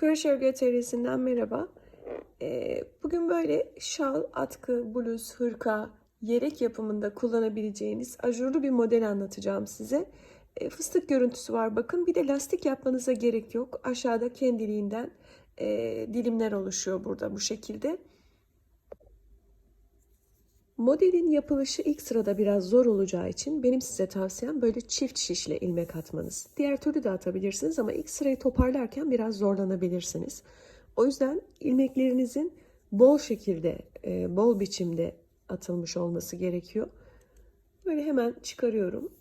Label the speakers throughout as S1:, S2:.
S1: Kroşe Örgü Atölyesi'nden merhaba. Ee, bugün böyle şal, atkı, bluz, hırka, yelek yapımında kullanabileceğiniz ajurlu bir model anlatacağım size. Ee, fıstık görüntüsü var bakın. Bir de lastik yapmanıza gerek yok. Aşağıda kendiliğinden e, dilimler oluşuyor burada bu şekilde. Modelin yapılışı ilk sırada biraz zor olacağı için benim size tavsiyem böyle çift şişle ilmek atmanız. Diğer türlü de atabilirsiniz ama ilk sırayı toparlarken biraz zorlanabilirsiniz. O yüzden ilmeklerinizin bol şekilde, e, bol biçimde atılmış olması gerekiyor. Böyle hemen çıkarıyorum.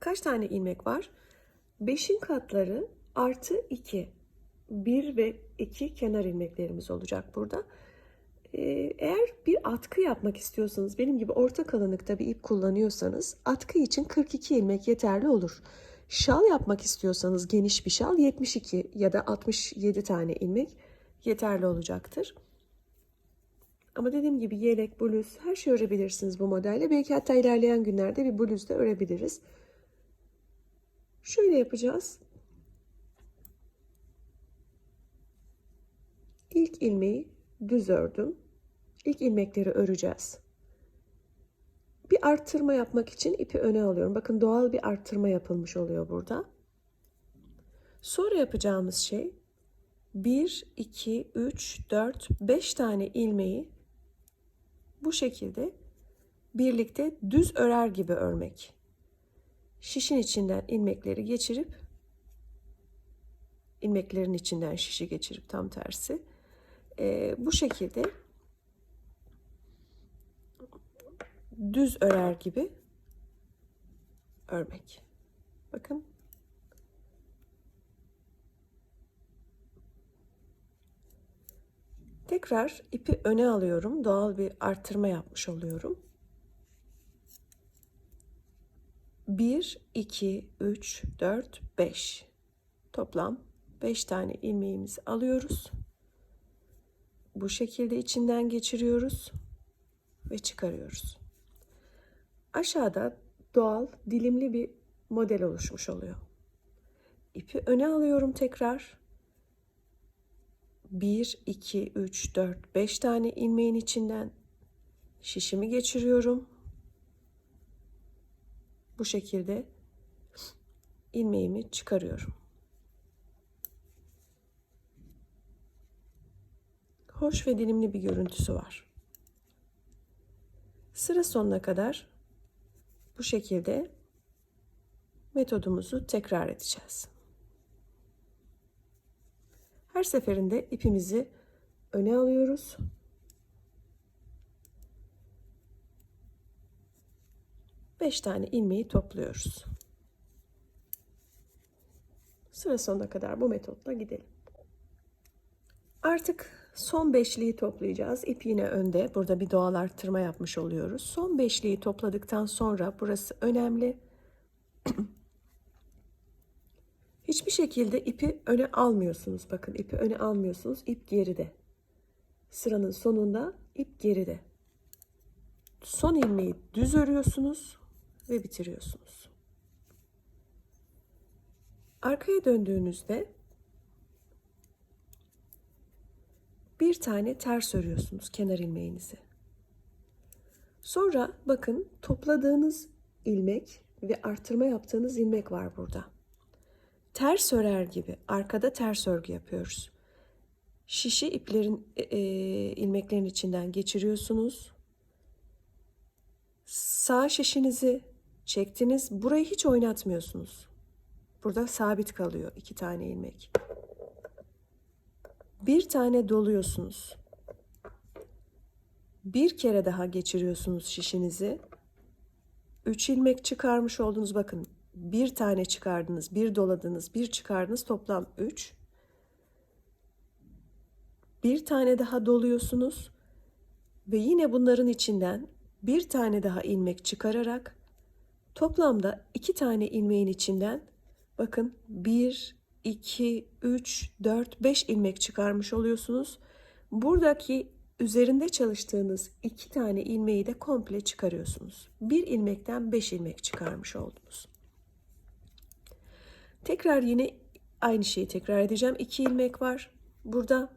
S1: Kaç tane ilmek var? 5'in katları artı 2. 1 ve 2 kenar ilmeklerimiz olacak burada. Ee, eğer bir atkı yapmak istiyorsanız, benim gibi orta kalınlıkta bir ip kullanıyorsanız atkı için 42 ilmek yeterli olur. Şal yapmak istiyorsanız geniş bir şal 72 ya da 67 tane ilmek yeterli olacaktır. Ama dediğim gibi yelek, bluz her şey örebilirsiniz bu modelle. Belki hatta ilerleyen günlerde bir bluz da örebiliriz. Şöyle yapacağız. İlk ilmeği düz ördüm. İlk ilmekleri öreceğiz. Bir arttırma yapmak için ipi öne alıyorum. Bakın doğal bir arttırma yapılmış oluyor burada. Sonra yapacağımız şey 1, 2, 3, 4, 5 tane ilmeği bu şekilde birlikte düz örer gibi örmek. Şişin içinden ilmekleri geçirip ilmeklerin içinden şişi geçirip tam tersi e, bu şekilde düz örer gibi örmek. Bakın. Tekrar ipi öne alıyorum. Doğal bir arttırma yapmış oluyorum. 1, 2, 3, 4, 5. Toplam 5 tane ilmeğimizi alıyoruz. Bu şekilde içinden geçiriyoruz ve çıkarıyoruz. Aşağıda doğal dilimli bir model oluşmuş oluyor. İpi öne alıyorum tekrar. 1, 2, 3, 4, 5 tane ilmeğin içinden şişimi geçiriyorum. Bu şekilde ilmeğimi çıkarıyorum. Hoş ve dilimli bir görüntüsü var. Sıra sonuna kadar bu şekilde metodumuzu tekrar edeceğiz. Her seferinde ipimizi öne alıyoruz. Beş tane ilmeği topluyoruz. Sıra sonuna kadar bu metotla gidelim. Artık Son beşliği toplayacağız. İp yine önde. Burada bir doğal arttırma yapmış oluyoruz. Son beşliği topladıktan sonra burası önemli. Hiçbir şekilde ipi öne almıyorsunuz. Bakın ipi öne almıyorsunuz. İp geride. Sıranın sonunda ip geride. Son ilmeği düz örüyorsunuz ve bitiriyorsunuz. Arkaya döndüğünüzde bir tane ters örüyorsunuz kenar ilmeğinizi. Sonra bakın topladığınız ilmek ve artırma yaptığınız ilmek var burada. Ters örer gibi arkada ters örgü yapıyoruz. Şişi iplerin e, e ilmeklerin içinden geçiriyorsunuz. Sağ şişinizi çektiniz. Burayı hiç oynatmıyorsunuz. Burada sabit kalıyor iki tane ilmek bir tane doluyorsunuz. Bir kere daha geçiriyorsunuz şişinizi. Üç ilmek çıkarmış oldunuz. Bakın bir tane çıkardınız, bir doladınız, bir çıkardınız. Toplam üç. Bir tane daha doluyorsunuz. Ve yine bunların içinden bir tane daha ilmek çıkararak toplamda iki tane ilmeğin içinden bakın bir, 2, 3, 4, 5 ilmek çıkarmış oluyorsunuz. Buradaki üzerinde çalıştığınız iki tane ilmeği de komple çıkarıyorsunuz. Bir ilmekten 5 ilmek çıkarmış oldunuz. Tekrar yine Aynı şeyi tekrar edeceğim. 2 ilmek var. Burada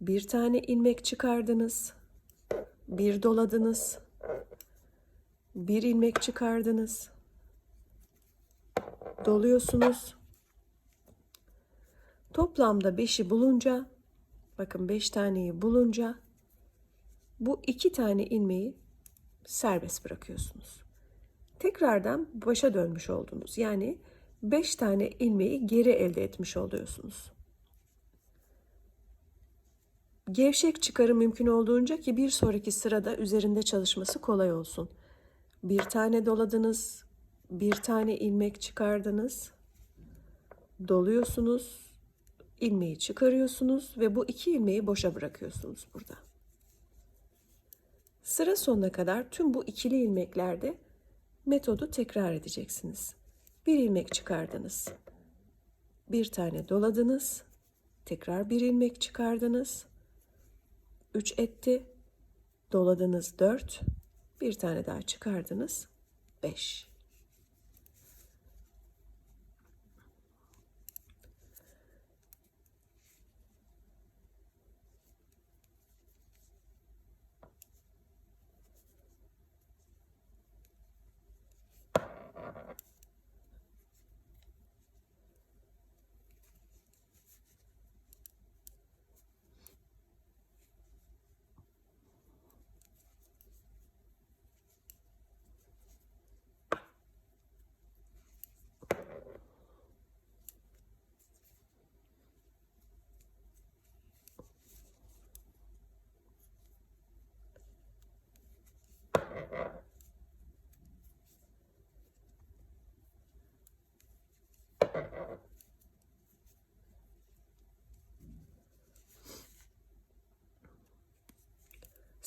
S1: bir tane ilmek çıkardınız. Bir doladınız. Bir ilmek çıkardınız. Doluyorsunuz. Toplamda 5'i bulunca bakın 5 taneyi bulunca bu iki tane ilmeği serbest bırakıyorsunuz. Tekrardan başa dönmüş oldunuz. Yani 5 tane ilmeği geri elde etmiş oluyorsunuz. Gevşek çıkarı mümkün olduğunca ki bir sonraki sırada üzerinde çalışması kolay olsun. Bir tane doladınız, bir tane ilmek çıkardınız, doluyorsunuz, ilmeği çıkarıyorsunuz ve bu iki ilmeği boşa bırakıyorsunuz burada. Sıra sonuna kadar tüm bu ikili ilmeklerde metodu tekrar edeceksiniz. Bir ilmek çıkardınız. Bir tane doladınız. Tekrar bir ilmek çıkardınız. 3 etti. Doladınız 4. Bir tane daha çıkardınız. 5.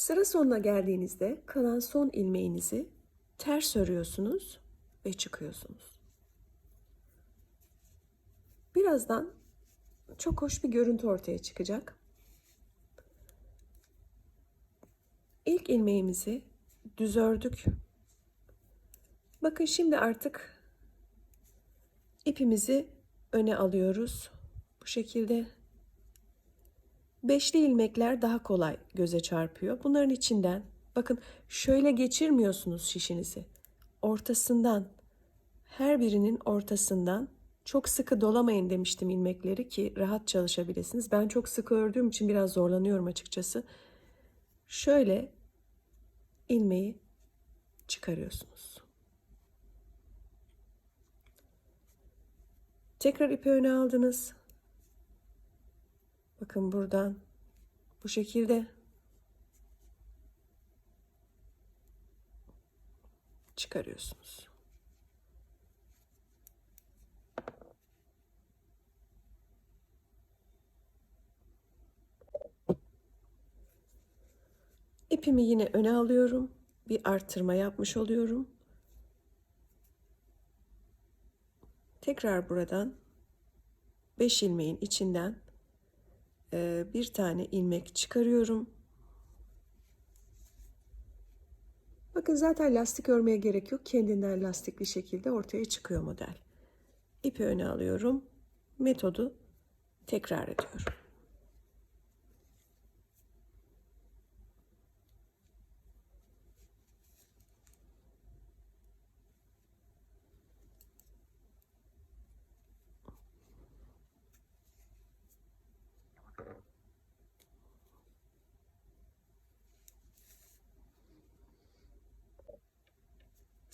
S1: Sıra sonuna geldiğinizde kalan son ilmeğinizi ters örüyorsunuz ve çıkıyorsunuz. Birazdan çok hoş bir görüntü ortaya çıkacak. İlk ilmeğimizi düz ördük. Bakın şimdi artık ipimizi öne alıyoruz. Bu şekilde Beşli ilmekler daha kolay göze çarpıyor. Bunların içinden bakın şöyle geçirmiyorsunuz şişinizi. Ortasından her birinin ortasından çok sıkı dolamayın demiştim ilmekleri ki rahat çalışabilirsiniz. Ben çok sıkı ördüğüm için biraz zorlanıyorum açıkçası. Şöyle ilmeği çıkarıyorsunuz. Tekrar ipi öne aldınız. Bakın buradan bu şekilde çıkarıyorsunuz. İpimi yine öne alıyorum. Bir arttırma yapmış oluyorum. Tekrar buradan 5 ilmeğin içinden bir tane ilmek çıkarıyorum. Bakın zaten lastik örmeye gerek yok. Kendinden lastikli şekilde ortaya çıkıyor model. İpi öne alıyorum. Metodu tekrar ediyorum.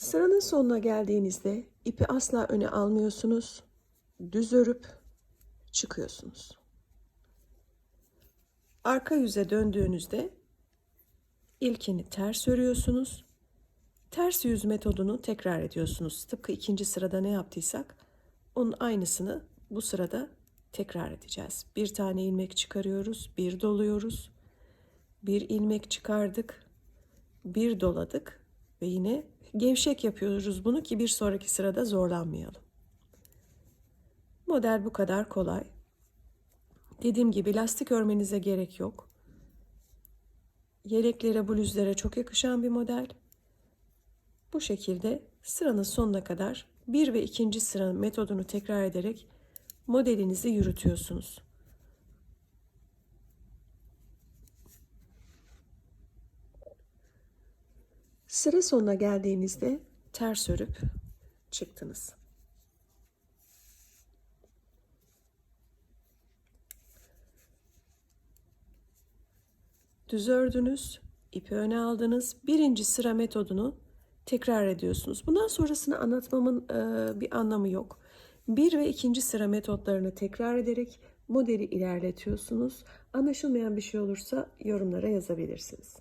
S1: Sıranın sonuna geldiğinizde ipi asla öne almıyorsunuz. Düz örüp çıkıyorsunuz. Arka yüze döndüğünüzde ilkini ters örüyorsunuz. Ters yüz metodunu tekrar ediyorsunuz. Tıpkı ikinci sırada ne yaptıysak onun aynısını bu sırada tekrar edeceğiz. Bir tane ilmek çıkarıyoruz, bir doluyoruz. Bir ilmek çıkardık, bir doladık ve yine gevşek yapıyoruz bunu ki bir sonraki sırada zorlanmayalım. Model bu kadar kolay. Dediğim gibi lastik örmenize gerek yok. Yeleklere, bluzlere çok yakışan bir model. Bu şekilde sıranın sonuna kadar bir ve ikinci sıranın metodunu tekrar ederek modelinizi yürütüyorsunuz. Sıra sonuna geldiğinizde ters örüp çıktınız. Düz ördünüz, ipi öne aldınız. Birinci sıra metodunu tekrar ediyorsunuz. Bundan sonrasını anlatmamın e, bir anlamı yok. Bir ve ikinci sıra metotlarını tekrar ederek modeli ilerletiyorsunuz. Anlaşılmayan bir şey olursa yorumlara yazabilirsiniz.